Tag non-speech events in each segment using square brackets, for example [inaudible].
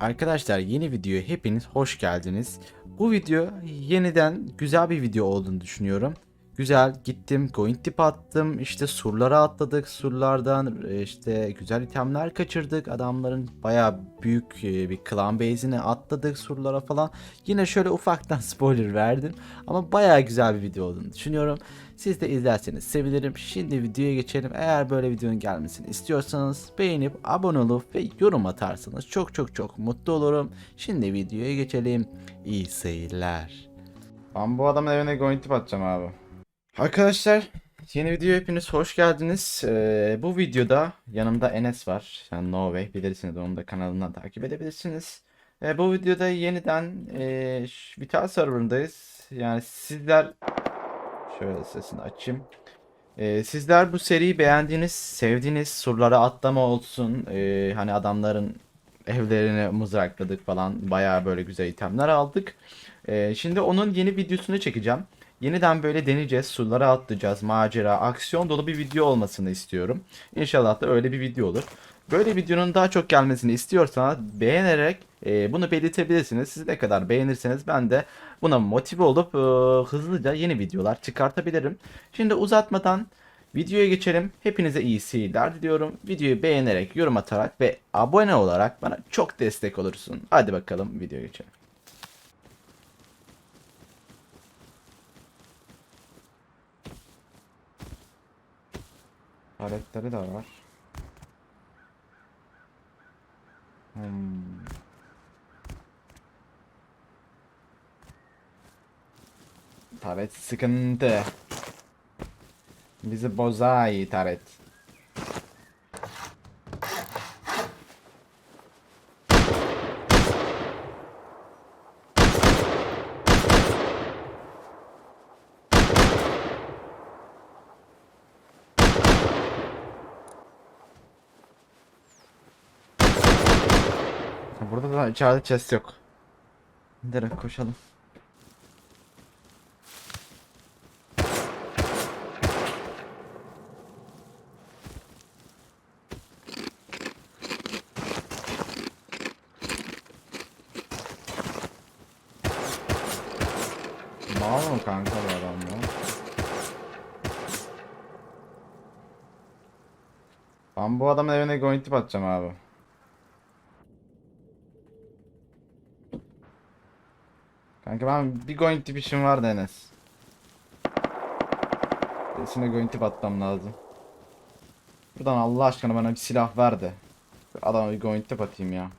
Arkadaşlar yeni videoya hepiniz hoş geldiniz. Bu video yeniden güzel bir video olduğunu düşünüyorum. Güzel gittim going tip attım işte surlara atladık surlardan e, işte güzel itemler kaçırdık adamların baya büyük e, bir clan base'ine atladık surlara falan. Yine şöyle ufaktan [laughs] spoiler verdim ama baya güzel bir video olduğunu düşünüyorum. Siz de izlerseniz sevinirim. Şimdi videoya geçelim. Eğer böyle videonun gelmesini istiyorsanız beğenip abone olup ve yorum atarsanız çok çok çok mutlu olurum. Şimdi videoya geçelim. İyi seyirler. Ben bu adamın evine going tip atacağım abi. Arkadaşlar yeni videoya hepiniz hoş geldiniz. Ee, bu videoda yanımda Enes var. Yani No Way bilirsiniz onu da kanalından takip edebilirsiniz. Ee, bu videoda yeniden e, Vital serverındayız. Yani sizler şöyle sesini açayım. Ee, sizler bu seriyi beğendiğiniz, sevdiğiniz surlara atlama olsun. Ee, hani adamların evlerini mızrakladık falan. Bayağı böyle güzel itemler aldık. Ee, şimdi onun yeni videosunu çekeceğim. Yeniden böyle deneyeceğiz. Surlara atlayacağız. Macera, aksiyon dolu bir video olmasını istiyorum. İnşallah da öyle bir video olur. Böyle videonun daha çok gelmesini istiyorsanız beğenerek e, bunu belirtebilirsiniz. Siz ne kadar beğenirseniz ben de buna motive olup e, hızlıca yeni videolar çıkartabilirim. Şimdi uzatmadan videoya geçelim. Hepinize iyi seyirler diliyorum. Videoyu beğenerek, yorum atarak ve abone olarak bana çok destek olursun. Hadi bakalım videoya geçelim. Paletleri de var. Hmm. Taret sıkıntı. Bizi bozay taret. Burada da içeride chest yok. Direkt koşalım. Mal kanka bu adam? Ben bu adamın evine going tip atacağım abi. Kanka ben bir going tip işim vardı Enes. Birisine going tip atmam lazım. Buradan Allah aşkına bana bir silah ver de. Adama bir going tip atayım ya.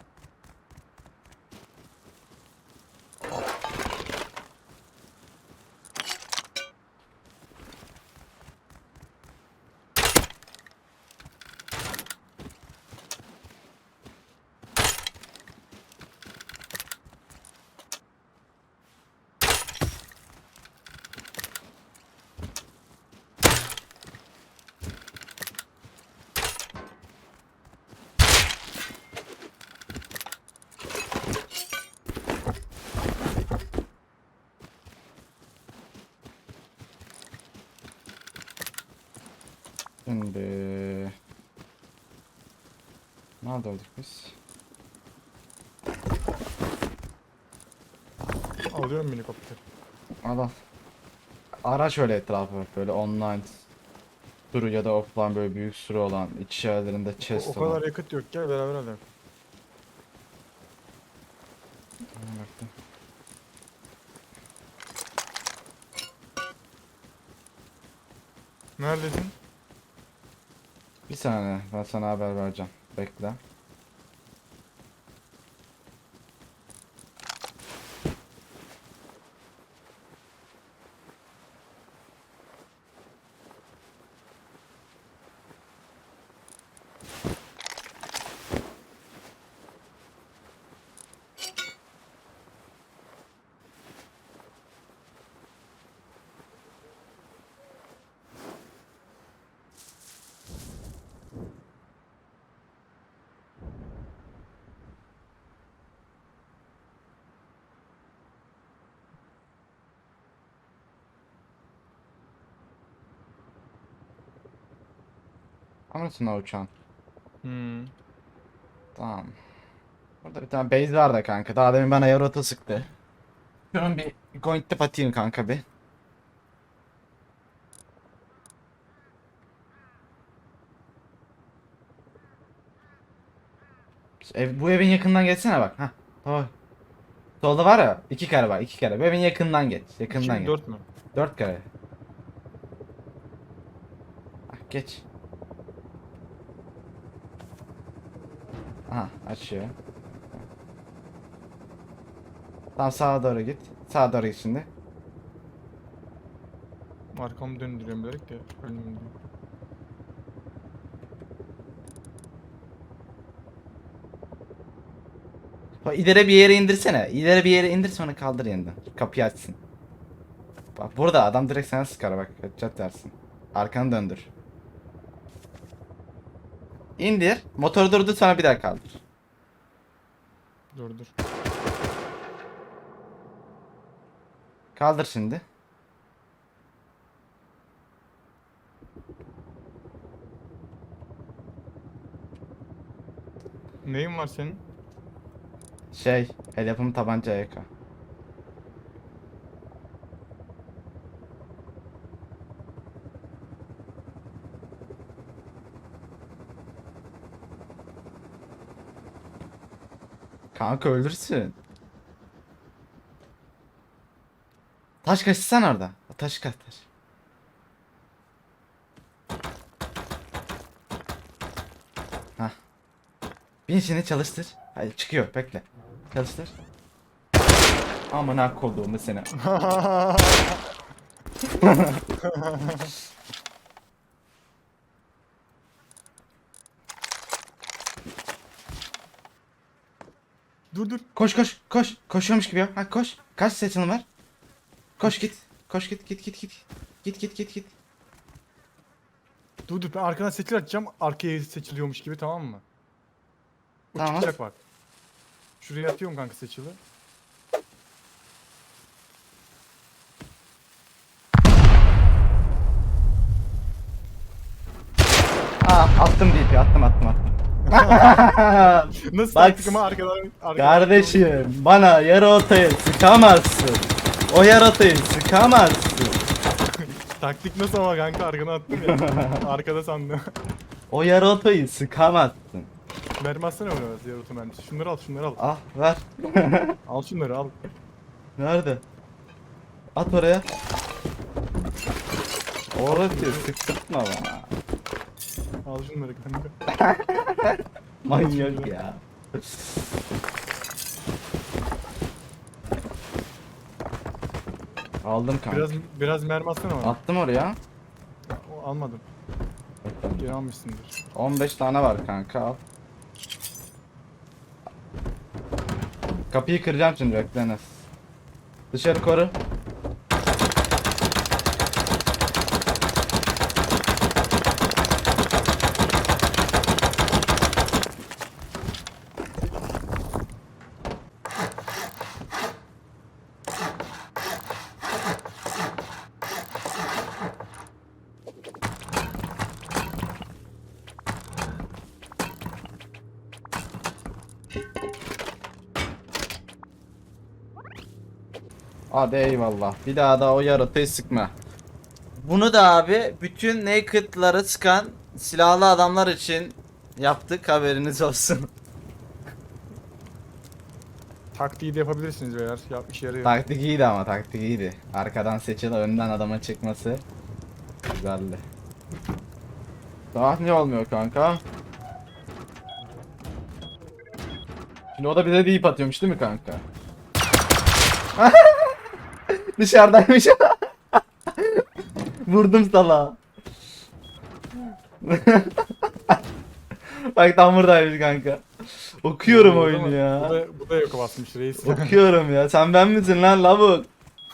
Şimdi... Nerede olduk biz? Alıyorum minikopter. Al al. Ara şöyle etrafı böyle online sürü ya da offline böyle büyük sürü olan iç yerlerinde O, chest o olan. kadar yakıt yok gel beraber alalım. Tamam, baktım. Neredesin? Bir saniye ben sana haber vereceğim. Bekle. Anasını uçan. Hmm. Tamam. Burada bir tane base var da kanka. Daha demin bana yarota sıktı. Şunun bir going tip atayım kanka bir. Ev, bu evin yakından geçsene bak. Hah. Tamam. Solda var ya iki kare var iki kare. Bu evin yakından geç. Yakından geç. 4 mü? Dört kare. Ah, geç. Aha açıyor. Tamam sağa doğru git. Sağa doğru git şimdi. Arkamı döndürüyorum bilerek de ölmeyeyim diye. İleri bir yere indirsene. İleri bir yere indir sonra kaldır yeniden. Kapıyı açsın. Bak burada adam direkt sana sıkar bak. Kaçacak dersin. Arkanı döndür. İndir. Motoru durdur sonra bir daha kaldır. Dur dur. Kaldır şimdi. Neyin var senin? Şey, el yapımı tabanca AK. Kanka öldürsün. Taş kaçırsan orada. Taş kaç taş. Hah. Bin şimdi çalıştır. Hadi çıkıyor bekle. Çalıştır. Amına koduğumu seni. [laughs] [laughs] dur dur. Koş koş koş. Koşuyormuş gibi yap. Ha koş. Kaç seçeneğin var? Koş git. Koş git git git git. Git git git git. Dur dur ben arkadan seçil açacağım. Arkaya seçiliyormuş gibi tamam mı? O Tamam. çıkacak bak. Şuraya atıyorum kanka seçili. Aa attım DP attım attım attım. [laughs] Nasıl Bak- taktik ama arkadan, arkadan Kardeşim bana yarı otayı sıkamazsın. O yaratayı sıkamazsın. [laughs] Taktik nasıl ama kanka arkadan attım ya. [laughs] Arkada sandım. O yarı otayı sıkamazsın. Mermi atsana bana diğer oto mermisi. Şunları al şunları al. Ah ver. Al şunları al. Nerede? At oraya. Orada diyor sıktırtma bana. Al şunları kanka. [laughs] Manyak ya. Aldım kanka. Biraz biraz mermi atsana bana. Attım oraya. O, almadım. Geri almışsındır. 15 tane var kanka al. Kapıyı kıracağım şimdi bekle Enes. Dışarı koru. Hadi eyvallah. Bir daha da o yaratayı sıkma. Bunu da abi bütün naked'ları sıkan silahlı adamlar için yaptık haberiniz olsun. [laughs] Taktiği de yapabilirsiniz beyler. Yap işe yarıyor. taktik iyiydi ama taktik iyiydi. Arkadan seçili önden adama çıkması güzeldi. Daha ne olmuyor kanka? Şimdi o da bize deyip atıyormuş değil mi kanka? [laughs] Dışarıdaymış. Vurdum sala. Bak tam buradaymış kanka. Okuyorum oyunu ya. Bu da, bu da yok basmış reis. Okuyorum ya. Sen ben misin lan lavuk?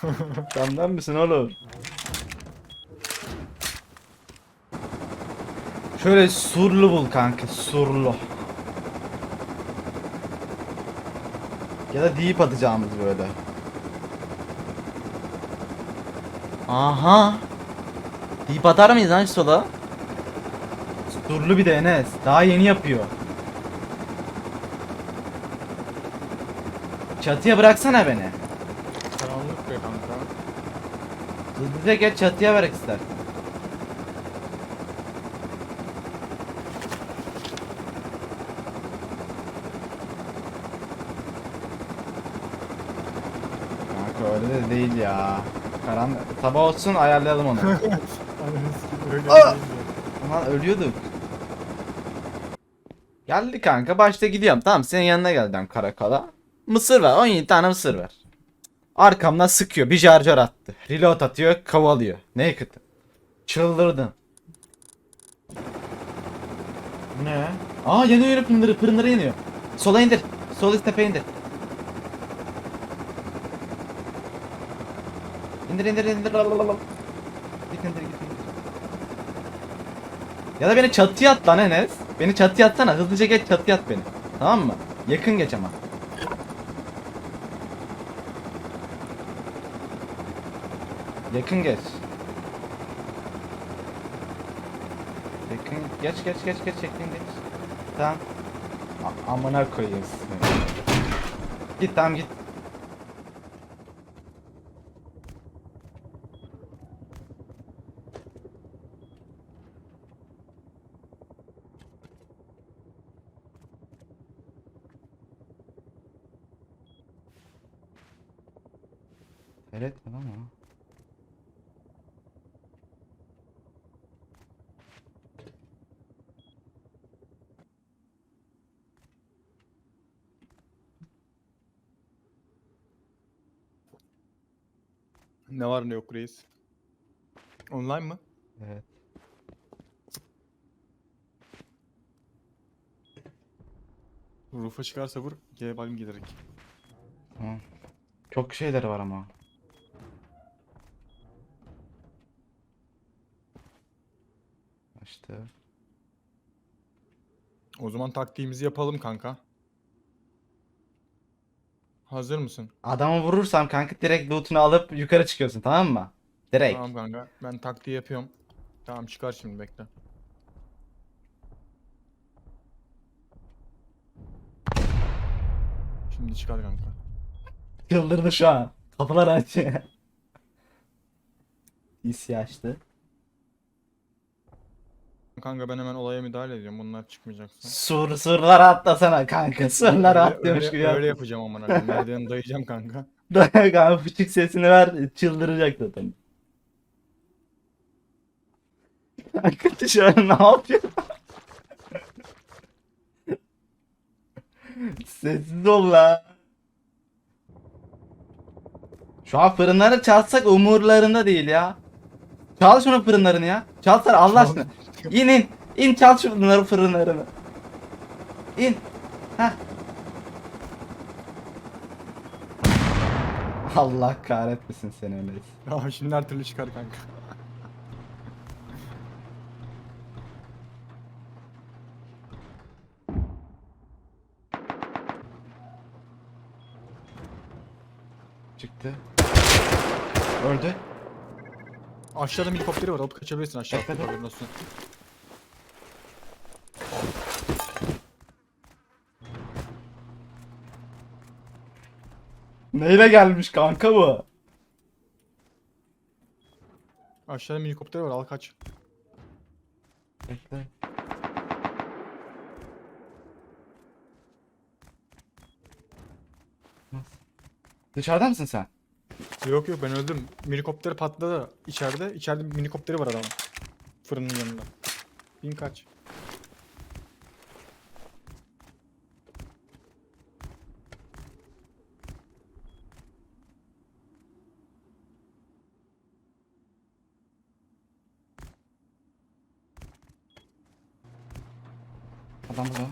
[laughs] Sen ben misin oğlum? Şöyle surlu bul kanka. Surlu. Ya da deyip atacağımız böyle. Aha. Deyip atar mıyız lan şu sola? Surlu bir de Enes. Daha yeni yapıyor. Çatıya bıraksana beni. Karanlık be kanka. Hızlıca geç çatıya bırak ister. Kanka öyle de değil ya. Karan sabah olsun ayarlayalım onu. Ananı sikeyim, öyle Aa! değil ya. Aman ölüyorduk. Geldi kanka başta gidiyorum. Tamam senin yanına geldim karakala. Mısır ver 17 tane mısır ver. Arkamdan sıkıyor bir charger attı. Reload atıyor kavalıyor. Ne kötü. Çıldırdım. Ne? Aa yanıyor pırınları pırınları yanıyor. Sola indir. Sol üst tepeye indir. İndir indir indir. Lalalala. Git indir git indir. Ya da beni çatıya at lan Enes. Beni çatıya atsana. Hızlıca geç çatıya at beni. Tamam mı? Yakın geç ama. Yakın geç. Yakın geç geç geç geç yakın geç. Tamam. A- amına koyayım seni. Git tamam git. Evet mi lan o? Ne var ne yok reis? Online mı? Evet. Rufa çıkarsa vur. G balim giderek. Tamam. Çok şeyleri var ama. İşte. O zaman taktiğimizi yapalım kanka. Hazır mısın? Adamı vurursam kanka direkt loot'unu alıp yukarı çıkıyorsun tamam mı? Direkt. Tamam kanka. Ben taktiği yapıyorum. Tamam çıkar şimdi bekle. Şimdi çıkar kanka. Çıldırdı şu an. Kapılar aç. İsi açtı. Kanka ben hemen olaya müdahale ediyorum. Bunlar çıkmayacaksa. Sur surlara atlasana kanka. Surlara Öyle- atlıyormuş öyle, gibi yap. öyle yapacağım amına koyayım. Merdiveni dayayacağım kanka. [laughs] kanka fıçık sesini ver çıldıracak zaten. Kanka dışarı ne yapıyor? Sessiz ol la. Şu an fırınları çalsak umurlarında değil ya. Çal şunu fırınlarını ya. Çalsana Allah Çal. aşkına. İn in. İn çal şunları fırınlarını. İn. Heh. [laughs] Allah kahretmesin seni öyle. Tamam şimdi her türlü çıkar kanka. Çıktı. Öldü. Aşağıda helikopteri var. Alıp kaçabilirsin aşağı. Evet, evet. Neyle gelmiş kanka bu? Aşağıda helikopteri var. Al kaç. Bekle. Nasıl? Dışarıda mısın sen? Yok yok ben öldüm. Minikopter patladı içeride. İçeride bir minikopteri var adamın. Fırının yanında. Bin kaç. Adam burada.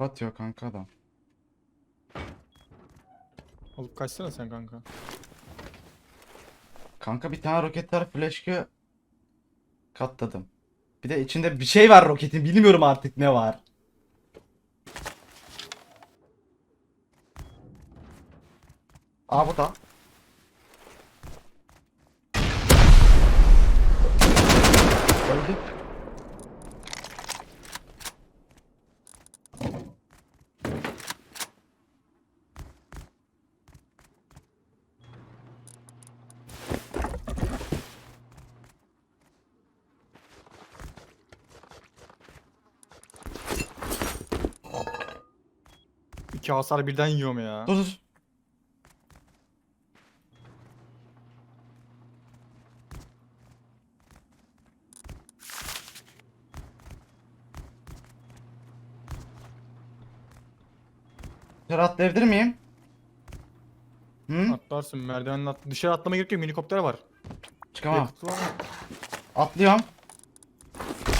Batıyor kanka adam. Alıp kaçsana sen kanka. Kanka bir tane roket var flash'ı katladım. Bir de içinde bir şey var roketin bilmiyorum artık ne var. Aa bu da. Öldük. İki hasar birden yiyorum ya. Dur dur. Dışarı atlayabilir miyim? Hı? Atlarsın merdivenle at. Dışarı atlama gerek yok. Minikopter var. Çıkamam. Var mı? Atlıyorum.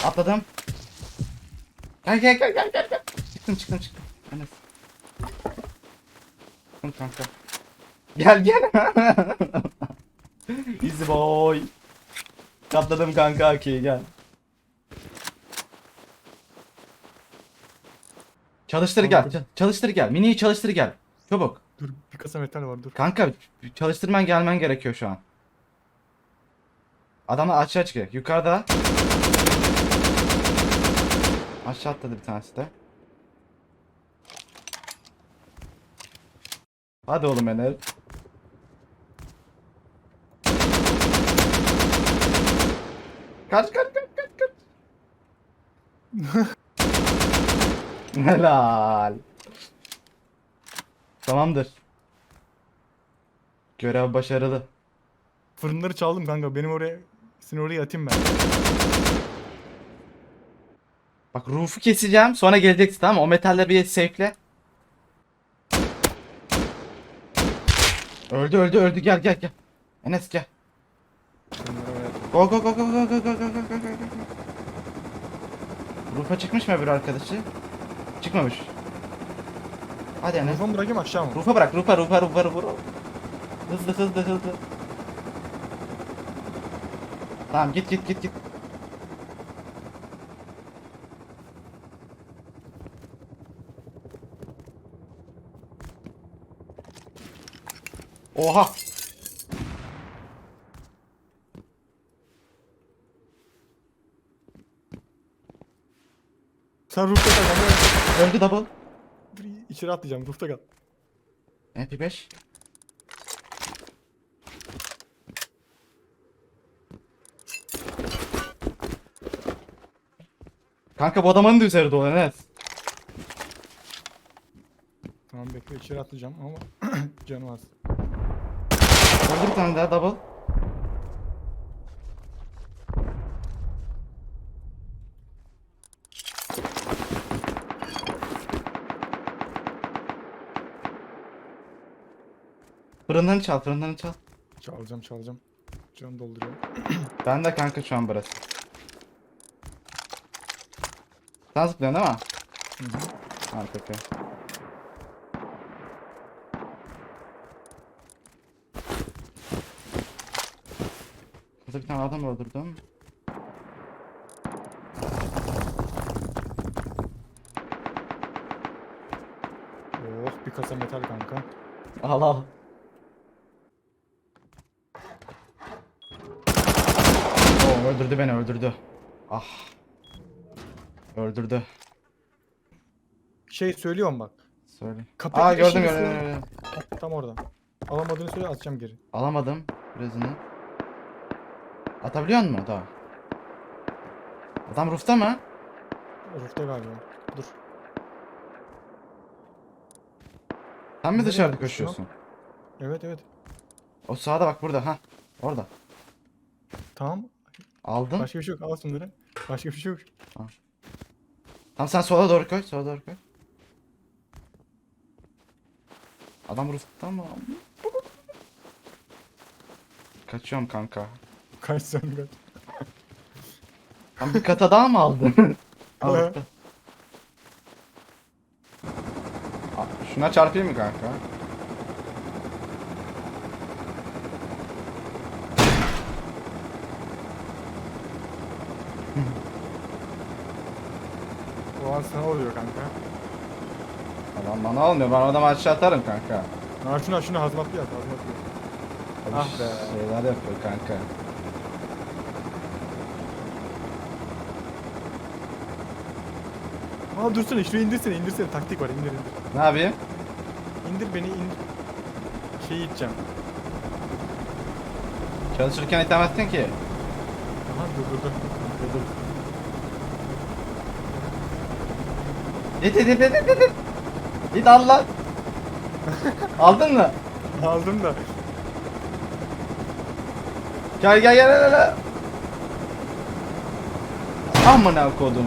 Atladım. Gel gel gel gel gel. gel. Çıktım çıktım çıktım. Enes. Çıktım kanka. Gel gel. [laughs] Easy boy. Atladım kanka okey gel. Çalıştır gel. Ç- Çalıştır gel. Mini'yi çalıştır gel. Çabuk. Dur bir kasa metal var dur. Kanka çalıştırman gelmen gerekiyor şu an. Adamlar aşağı çıkıyor. Yukarıda. Aşağı atladı bir tanesi de. Hadi oğlum Ener. Kaç kaç kaç kaç kaç. [laughs] Helal. Tamamdır. Görev başarılı. Fırınları çaldım kanka. Benim oraya seni oraya atayım ben. Bak roof'u keseceğim sonra geleceksin tamam mı? O metalle bir safe'le. Öldü öldü öldü gel gel gel. Enes gel. Go go go go go go go go go go go. Roof'a çıkmış mı öbür arkadaşı? Çıkmamış. Hadi Enes. Telefonu bırakayım aşağı mı? Roof'a bırak roof'a roof'a roof'a roof'a. Hızlı hızlı hızlı. Tamam git git git git. Oha. Sen roofta kal. Öldü double. Dur içeri atlayacağım. Roofta kal. MP5. Kanka bu adamın da üzeri dolu Enes. Tamam bekle içeri atlayacağım ama canım az. Öldü bir tane daha double. Fırından çal, fırından çal. Çalacağım çalacağım. Canım dolduruyorum. [clears throat] Ben de kanka şu an burası. Sen zıplıyorsun değil mi? Hı hı. Harika okey. Burada bir tane adam öldürdüm. Oh bir kasa metal kanka. Al al. Öldürdü beni öldürdü. Ah. Öldürdü. Şey söylüyorum bak. Söyle. Kapıyı Aa gördüm gördüm, gördüm. Bak, Tam orada. Alamadığını söyle atacağım geri. Alamadım birazını. Atabiliyor musun daha? Adam roof'ta mı? Roofta galiba. Dur. Sen mi Nereye dışarıda koşuyorsun? Evet evet. O sağda bak burada ha. Orada. Tamam. Aldın. Başka bir şey yok. Al şunları. Başka bir şey yok. Tamam sen sola doğru koy. Sola doğru koy. Adam roof'ta mı? Kaçıyorum kanka. Kaç sen kaç. Tam bir kata daha mı aldın? [laughs] Al He. roof'ta. Aa, Şuna çarpayım mı kanka? Al sana oluyor kanka. Adam bana almıyor. Ben adamı aşağı atarım kanka. Ha şuna şuna hazmatlı yat hazmatlı yat. Abi Ah be. Şeyler yapıyor kanka. Aa dursana şunu indirsene indirsene taktik var indir indir. Ne yapayım? İndir beni indir. Şeyi iteceğim. Çalışırken itemezsin ki. Aha dur dur dur. Dur dur. İt it it it it it. İt al lan. [laughs] Aldın mı? Aldım da. Gel gel gel gel gel. Amına kodum.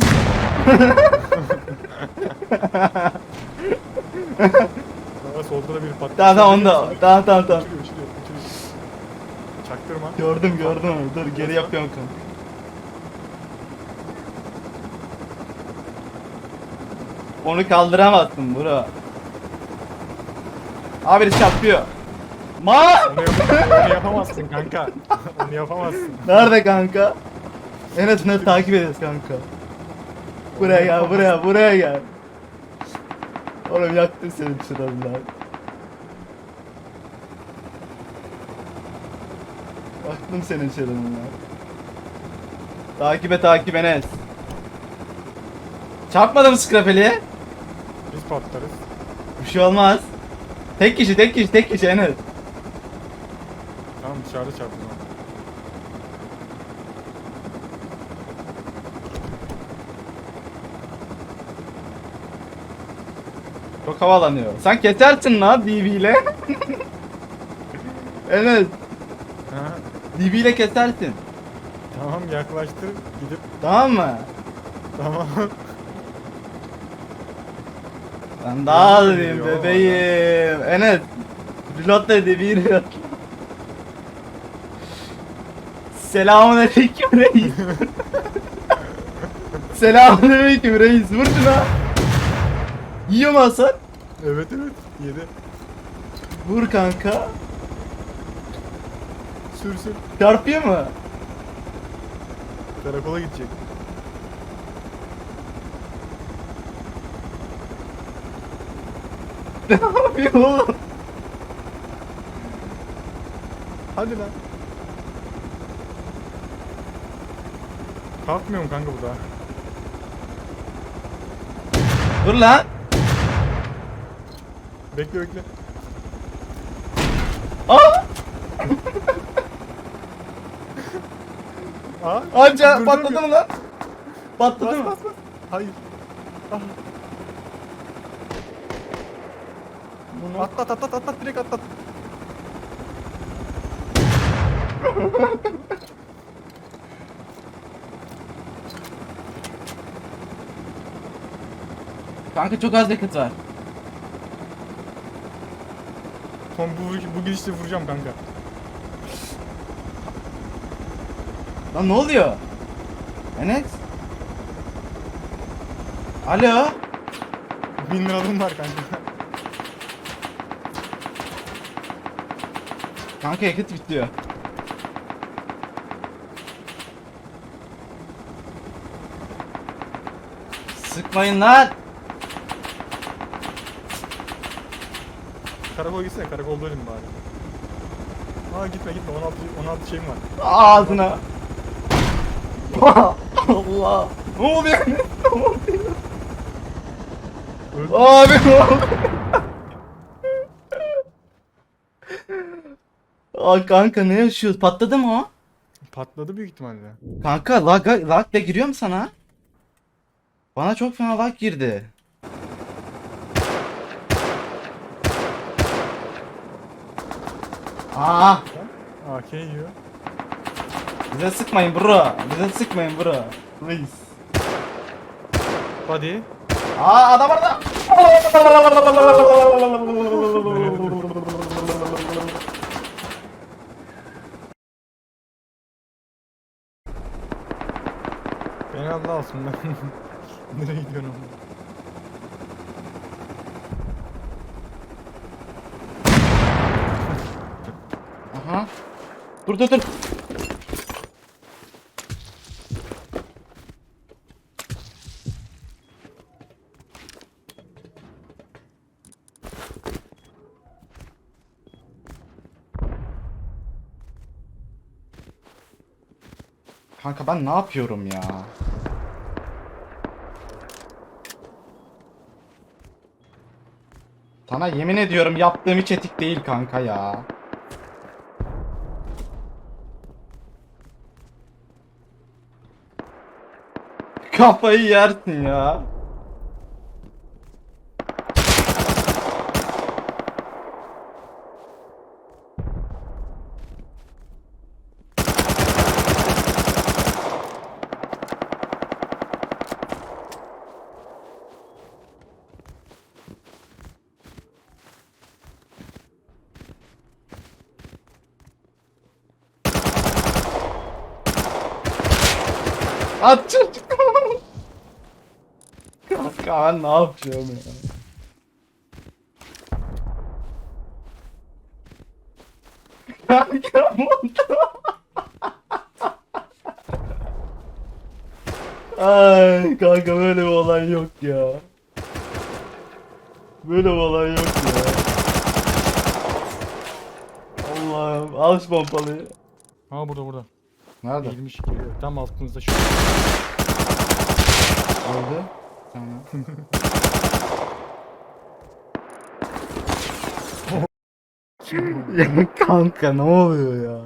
Aa solda da bir patladı. Tamam tamam onda. Tamam tamam tamam. Çaktırma. Gördüm gördüm. Dur geri yapıyorum kanka. Onu kaldıramazsın bro. Abi birisi çarpıyor. Ma! Onu, yap- onu yapamazsın kanka. Onu yapamazsın. Nerede kanka? En azından takip ederiz kanka. Buraya gel, buraya, buraya gel. Oğlum yaktım seni şuradan Yaktım senin şuradan Takip et, takip Enes. Çarpmadı mı skrapeli? Biz patlarız. Bir şey olmaz. Tek kişi, tek kişi, tek kişi Enes. Tamam dışarıda çarptım. Çok havalanıyor. Sen kesersin lan DB ile. [laughs] Enes, Ha, DB ile kesersin. tamam yaklaştır gidip Tamam mı? tamam. Ben daha ediyor bebeğim. Enes. Reload dedi bir reload. Selamun aleyküm reis. [laughs] Selamun aleyküm reis. Vur şuna. Yiyor mu hasar? evet evet yedi. Vur kanka. Sür sür. Çarpıyor mu? Karakola gidecek. Ne yapıyor oğlum? Hadi lan. Kalkmıyor mu kanka bu daha? Dur lan. Bekle bekle. Aa! Aa. Anca dur, patladı dur. mı lan? Patladı Bas mı? bas bas. Hayır. Ah. Atlat atlat atlat direkt atlat. Kanka çok az yakıt var. Son bu, bu gidişle vuracağım kanka. Lan ne oluyor? Enes? Alo? Bin liram var kanka. Kanka yakıt bitiyor. Sıkmayın lan. Karakola gitsene karakolda ölüm bari. Aa gitme gitme 16 16 şeyim var. Ağzına. Allah. Ne oluyor? Ne oluyor? Öldüm. Abi ne oluyor? Aa kanka ne yaşıyoruz? Patladı mı o? Patladı büyük ihtimalle. Kanka lag, lag da giriyor mu sana? Bana çok fena lag girdi. Aa, AK yiyor. bize sıkmayın bro. Bize sıkmayın bro. Please. Body. Aa adam orada. [laughs] Beni Allah alsın ben. [laughs] Nereye gidiyorsun oğlum? Aha. Dur dur dur. Kanka ben ne yapıyorum ya? Sana yemin ediyorum yaptığım hiç etik değil kanka ya. Kafayı yersin ya. At çocuk. Kanka ben ne yapıyorum ya? Kanka [laughs] montu. Ay kanka böyle bir olay yok ya. Böyle bir olay yok ya. Allah'ım al şu pompalıyı. Ha burada burada. Nerede? Eğilmiş geliyor. Tam altımızda şu. Öldü. Tamam. [laughs] kanka ne oluyor ya?